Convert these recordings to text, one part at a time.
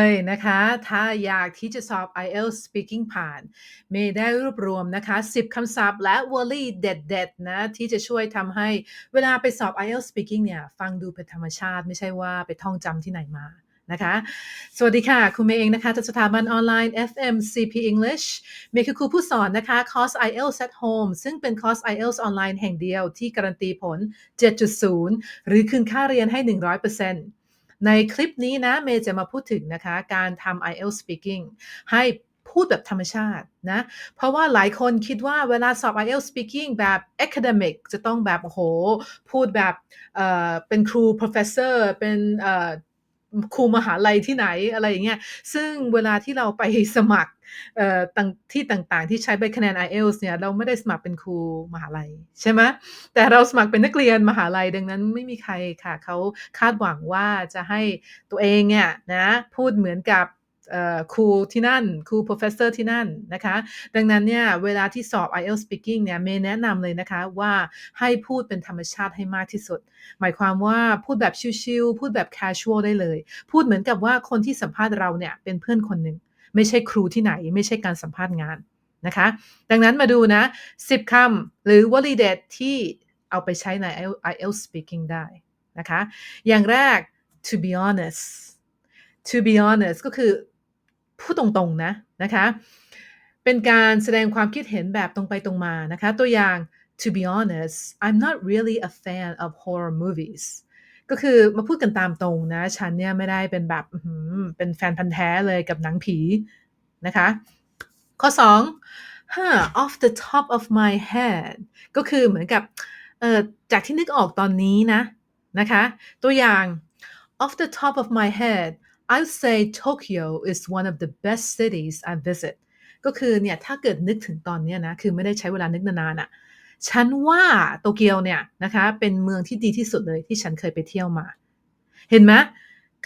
เลยนะคะ ถ้าอยากที่จะสอบ IELTS Speaking ผ่าน เมย์ได้รวบรวมนะคะ 10 คำศัพท์และวลีเด็ดๆ นะ ที่จะช่วยทำให้เวลาไปสอบ IELTS Speaking เนี่ย ฟังดูเป็นธรรมชาติ ไม่ใช่ว่าไปท่องจำที่ไหนมานะคะ สวัสดีค่ะ คุณเมย์เองนะคะจากสถาบันออนไลน์ FMCP English เมย์คือครูผู้สอนนะคะ คอร์ส IELTS at Home ซึ่งเป็นคอร์ส IELTS ออนไลน์แห่งเดียวที่การันตีผล 7.0 หรือคืนค่าเรียนให้ 100% ในคลิปนี้นะเมย์จะมาพูดถึงนะคะการทำ IELTS speaking ให้พูดแบบธรรมชาตินะ เพราะว่าหลายคนคิดว่าเวลาสอบ IELTS speaking แบบ academic จะต้องแบบโอ้โหพูดแบบเเป็นครู professor เป็น ครูมหาลัยที่ไหนอะไรอย่างเงี้ย ซึ่งเวลาที่เราไปสมัครเอ่อต่างที่ต่างๆ ที่ใช้ใบคะแนน IELTS เนี่ยเราไม่ได้สมัครเป็นครูมหาลัยใช่ไหมแต่เราสมัครเป็นนักเรียนมหาลัยดังนั้นไม่มีใครค่ะเขาคาดหวังว่าจะให้ตัวเองเนี่ยนะพูดเหมือนกับ ครูที่นั่นครู professor ที่นั่นนะคะ ดังนั้นเนี่ยเวลาที่สอบ IELTS speaking เนี่ยเมย์แนะนำเลยนะคะว่าให้พูดเป็นธรรมชาติให้มากที่สุด หมายความว่าพูดแบบชิลๆพูดแบบ casual ได้เลย พูดเหมือนกับว่าคนที่สัมภาษณ์เราเนี่ยเป็นเพื่อนคนหนึ่ง ไม่ใช่ครูที่ไหน ไม่ใช่การสัมภาษณ์งานนะคะ ดังนั้นมาดูนะ 10คำหรือวลีเด็ดที่เอาไปใช้ใน IELTS speaking ได้นะคะ อย่างแรก to be honest to be honest ก็คือ พูดตรงๆนะนะคะเป็นการแสดงความคิดเห็นแบบตรงไปตรงมานะคะตัวอย่าง to be honest I'm not really a fan of horror movies ก็คือมาพูดกันตามตรงนะ ฉันเนี่ยไม่ได้เป็นแบบเป็นแฟนพันธ์แท้เลยกับหนังผีนะคะ ข้อ 2 huh, off the top of my head ก็คือเหมือนกับเออจากที่นึกออกตอนนี้นะนะคะ ตัวอย่าง off the top of my head I would say Tokyo is one of the best cities I visit ก็คือเนี่ยถ้าเกิดนึกถึงตอนนี้นะ คือไม่ได้ใช้เวลานึกนานๆอะ่ะฉันว่าโตเกียวเนี่ยนะคะเป็นเมืองที่ดีที่สุดเลยที่ฉันเคยไปเที่ยวมา เห็นไหม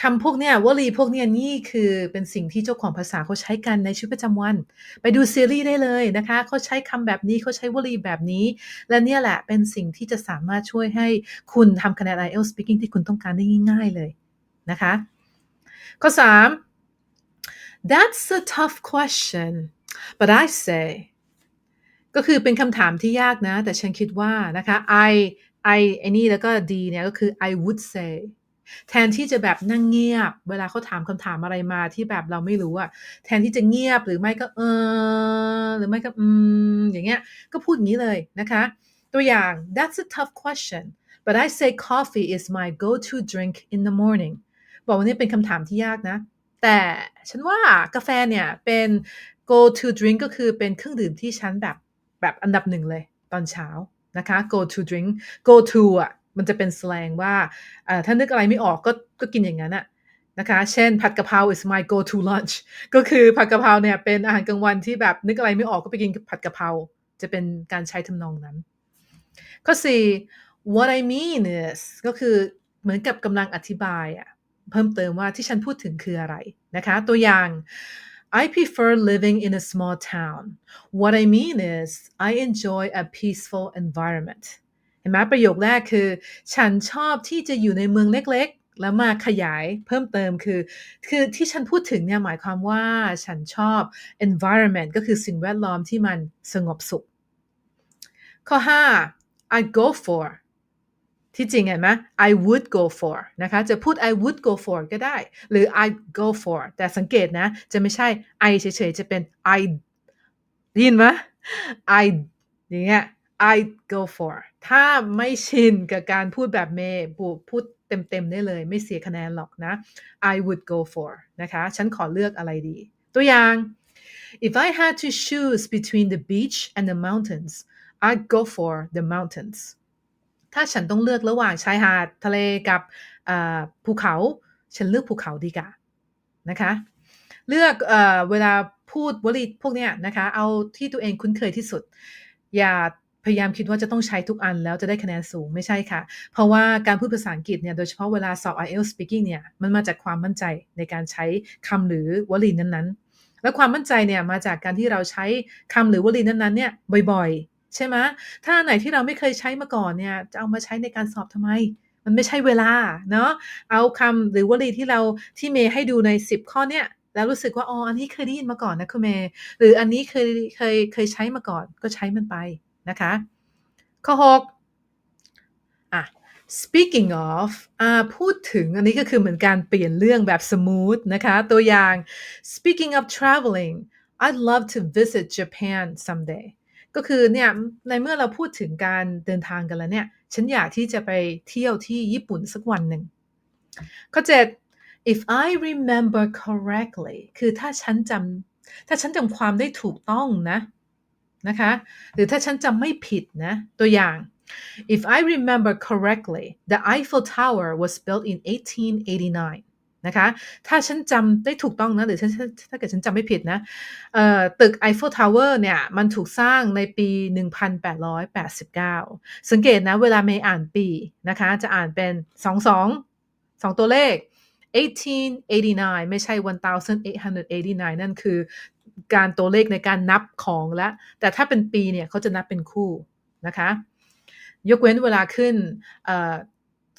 คำพวกเนี้ยวลีพวกเนี้ยนี่คือเป็นสิ่งที่เจ้าของภาษาเขาใช้กันในชีวิตประจำวัน ไปดูซีรีส์ได้เลยนะคะเขาใช้คำแบบนี้เขาใช้วลีแบบนี้ และเนี่ยแหละเป็นสิ่งที่จะสามารถช่วยให้คุณทำคะแนน IELTS speaking ที่คุณต้องการได้ง่าย ๆเลยนะคะ ข้อ 3 That's a tough question but I say ก็คือเป็นคำถามที่ยากนะ แต่ฉันคิดว่านะคะ I I ไอ้นี่แล้วก็ D เนี่ยก็คือ I would say แทนที่จะแบบนั่งเงียบ เวลาเขาถามคำถามอะไรมาที่แบบเราไม่รู้อะแทนที่จะเงียบหรือไม่ก็เออ หรือไม่ก็อืมอย่างเงี้ย ก็พูดอย่างนี้เลยนะคะ ตัวอย่าง That's a tough question but I say coffee is my go-to drink in the morning บอกว่านี่เป็นคำถามที่ยากนะ แต่ฉันว่ากาแฟเนี่ยเป็น go to drink ก็คือเป็นเครื่องดื่มที่ฉันแบบแบบอันดับหนึ่งเลยตอนเช้านะคะ go to drink go to อะมันจะเป็นสแลงว่าถ้านึกอะไรไม่ออกก็ก็กินอย่างนั้นอะนะคะ เช่นผัดกะเพรา is my go to lunch ก็คือผัดกะเพราเนี่ยเป็นอาหารกลางวันที่แบบนึกอะไรไม่ออกก็ไปกินผัดกะเพราจะเป็นการใช้ทำนองนั้น ข้อ 4 what I mean is ก็คือเหมือนกับกำลังอธิบายอะ เพิ่มเติมว่าที่ฉันพูดถึงคืออะไรนะคะ ตัวอย่าง I prefer living in a small town. What I mean is, I enjoy a peaceful environment. เห็นไหมประโยคแรกคือ ฉันชอบที่จะอยู่ในเมืองเล็กๆ แล้วมาขยายเพิ่มเติมคือ คือที่ฉันพูดถึงเนี่ยหมายความว่าฉันชอบ environment ก็คือสิ่งแวดล้อมที่มันสงบสุข ข้อ 5 I go for ที่จริงเห็นไหม I would go for นะคะจะพูด I would go for ก็ได้ หรือ I go for แต่สังเกตนะ จะไม่ใช่ I เฉยๆ จะเป็น I ได้ยินไหม I อย่างเงี้ย I go for ถ้าไม่ชินกับการพูดแบบเมย์พูดเต็มๆได้เลย ไม่เสียคะแนนหรอกนะ I would go for นะคะ ฉันขอเลือกอะไรดี ตัวอย่าง If I had to choose between the beach and the mountains I'd go for the mountains ถ้าฉันต้องเลือกระหว่างชายหาดทะเลกับภูเขา ฉันเลือกภูเขาดีกว่านะคะ เลือกเอเวลาพูดวลีพวกเนี้ยนะคะ เอาที่ตัวเองคุ้นเคยที่สุด อย่าพยายามคิดว่าจะต้องใช้ทุกอันแล้วจะได้คะแนนสูงไม่ใช่ค่ะ เพราะว่าการพูดภาษาอังกฤษเนี่ยโดยเฉพาะเวลาสอบ IELTS speaking เนี่ยมันมาจากความมั่นใจในการใช้คำหรือวลีนั้นๆ และความมั่นใจเนี่ยมาจากการที่เราใช้คำหรือวลีนั้นๆเนี่ยบ่อยๆ ใช่ไหมถ้าไหนที่เราไม่เคยใช้มาก่อนเนี่ย จะเอามาใช้ในการสอบทำไม มันไม่ใช่เวลาเนาะเอาคำหรือวลีที่เราที่เมย์ให้ดูใน 10 ข้อเนี้ยแล้วรู้สึกว่าอ๋ออันนี้เคยได้ยินมาก่อนนะคุณเมย์หรืออันนี้เคยเคยเคยใช้มาก่อนก็ใช้มันไปนะคะ ข้อ6อะ speaking of อ่าพูดถึงอันนี้ก็คือเหมือนการเปลี่ยนเรื่องแบบ smooth นะคะ ตัวอย่าง speaking of traveling I'd love to visit Japan someday ก็คือเนี่ยในเมื่อเราพูดถึงการเดินทางกันแล้วเนี่ย ฉันอยากที่จะไปเที่ยวที่ญี่ปุ่นสักวันหนึ่งข้อเจ็ด if I remember correctly คือถ้าฉันจำถ้าฉันจำความได้ถูกต้องนะนะคะ หรือถ้าฉันจำไม่ผิดนะ ตัวอย่าง if I remember correctly the Eiffel Tower was built in 1889 นะคะ ถ้าฉันจำได้ถูกต้องนะหรือฉันถ้าเกิดฉันจำไม่ผิดนะตึก Eiffel Tower เนี่ยมันถูกสร้างในปี 1889 สังเกตนะเวลาเมย์อ่านปีนะคะ จะอ่านเป็น 22 2 ตัวเลข 1889 ไม่ใช่ 1889 นั่นคือการตัวเลขในการนับของแล้วแต่ถ้าเป็นปีเนี่ยเขาจะนับเป็นคู่นะคะ ยกเว้นเวลาขึ้น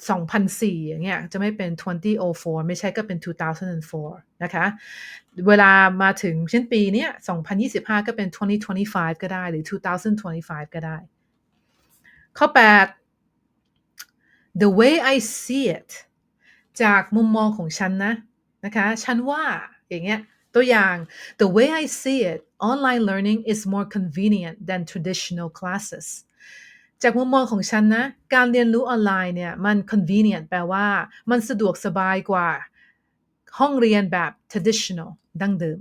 2004 อย่างเงี้ยจะไม่เป็น 2004 ไม่ใช่ก็เป็น 2004 นะคะ เวลามาถึงเช่นปีเนี้ย2025 ก็เป็น 2025 ก็ได้หรือ 2025 ก็ได้ ข้อ 8 the way I see it จากมุมมองของฉันนะนะคะฉันว่าอย่างเงี้ยตัวอย่าง the way I see it online learning is more convenient than traditional classes จากมุมมองของฉันนะ การเรียนรู้ออนไลน์เนี่ยมัน convenient แปลว่า มันสะดวกสบายกว่า ห้องเรียนแบบ traditional ดั้งเดิม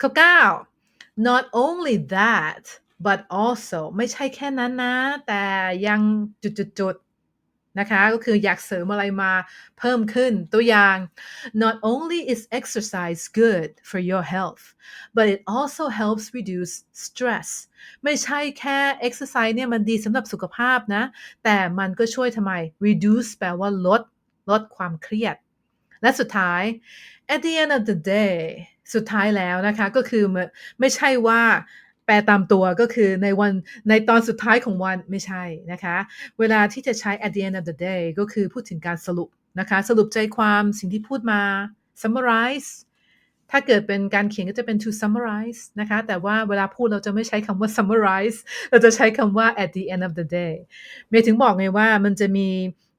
ข้อ 9 not only that but also ไม่ใช่แค่นั้นนะ แต่ยังจุดๆ นะคะก็คืออยากเสริมอะไรมาเพิ่มขึ้นตัวอย่าง not only is exercise good for your health but it also helps reduce stress ไม่ใช่แค่ exercise เนี่ยมันดีสำหรับสุขภาพนะ แต่มันก็ช่วยทำไม reduce แปลว่าลด ลดความเครียด และสุดท้าย at the end of the day สุดท้ายแล้วนะคะ ก็คือไม่ใช่ว่า ลตามตัวก็คือในวันในตอนสุดท้ายของวันไม่ใช่นะคะ เวลาที่จะใช้ at the end of the day ก็คือพูดถึงการสรุปนะคะ สรุปใจความสิ่งที่พูดมา summarize ถ้าเกิดเป็นการเขียนก็จะเป็น to summarize นะคะ แต่ว่าเวลาพูดเราจะไม่ใช้คำว่า summarize เราจะใช้คำว่า at the end of the day เมย์ถึงบอกไงว่ามันจะมี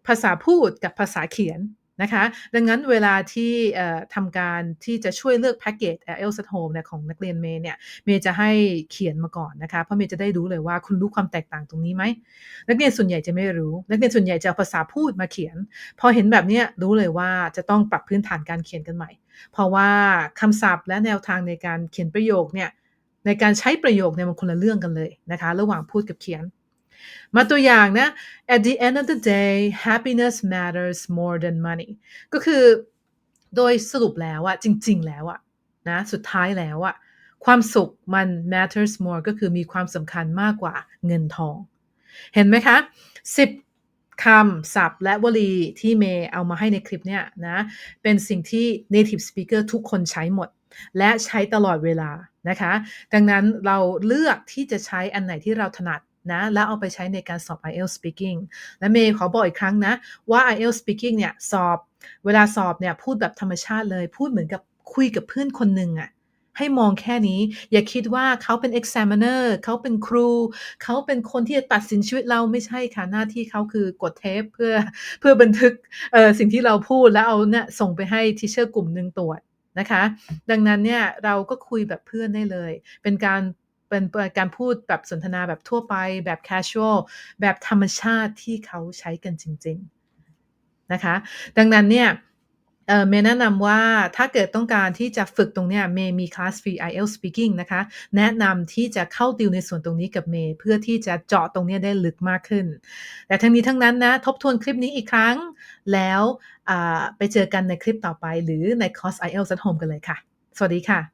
ภาษาพูดกับภาษาเขียน นะคะดังนั้นเวลาที่ทำการที่จะช่วยเลือกแพ็กเกจ IELTS at Home เนี่ยของนักเรียนเมย์เนี่ยเมย์จะให้เขียนมาก่อนนะคะเพราะเมย์จะได้รู้เลยว่าคุณรู้ความแตกต่างตรงนี้ไหมนักเรียนส่วนใหญ่จะไม่รู้ นักเรียนส่วนใหญ่จะเอาภาษาพูดมาเขียน พอเห็นแบบนี้รู้เลยว่าจะต้องปรับพื้นฐานการเขียนกันใหม่ เพราะว่าคำศัพท์และแนวทางในการเขียนประโยคเนี่ยในการใช้ประโยคเนี่ยมันคนละเรื่องกันเลยนะคะ ระหว่างพูดกับเขียน มาตัวอย่างนะ at the end of the day happiness matters more than money ก็คือโดยสรุปแล้วอะจริง ๆ แล้วอะนะสุดท้ายแล้วอะความสุขมัน matters more ก็คือมีความสำคัญมากกว่าเงินทอง เห็นไหมคะ 10 คำศัพท์และวลีที่เมย์เอามาให้ในคลิปเนี้ยนะ เป็นสิ่งที่ native speaker ทุกคนใช้หมด และใช้ตลอดเวลานะคะ ดังนั้นเราเลือกที่จะใช้อันไหนที่เราถนัด นะแล้วเอาไปใช้ในการสอบ IELTS speaking และเมย์ขอบอกอีกครั้งนะว่า IELTS speaking เนี่ยสอบ เวลาสอบเนี่ยพูดแบบธรรมชาติเลย พูดเหมือนกับคุยกับเพื่อนคนหนึ่งอะให้มองแค่นี้ อย่าคิดว่าเขาเป็น examiner เขาเป็นครู เขาเป็นคนที่จะตัดสินชีวิตเราไม่ใช่ค่ะหน้าที่เขาคือกดเทปเพื่อเพื่อบันทึกเอ่อสิ่งที่เราพูดแล้วเอาเนี่ยส่งไปให้ทีเชอร์กลุ่มหนึ่งตรวจนะคะ ดังนั้นเนี่ยเราก็คุยแบบเพื่อนได้เลย เป็นการ เป็นการพูดแบบสนทนาแบบทั่วไปแบบ casual แบบธรรมชาติที่เขาใช้กันจริง ๆ นะคะ ดังนั้นเนี่ยเมย์แนะนำว่าถ้าเกิดต้องการที่จะฝึกตรงเนี้เมย์มีคลาสฟรี IELTS speaking นะคะ แนะนำที่จะเข้าติวในส่วนตรงนี้กับเมย์เพื่อที่จะเจาะตรงนี้ได้ลึกมากขึ้น แต่ทั้งนี้ทั้งนั้นนะ ทบทวนคลิปนี้อีกครั้ง แล้วไปเจอกันในคลิปต่อไป หรือในคอร์ส IELTS at home กันเลยค่ะ สวัสดีค่ะ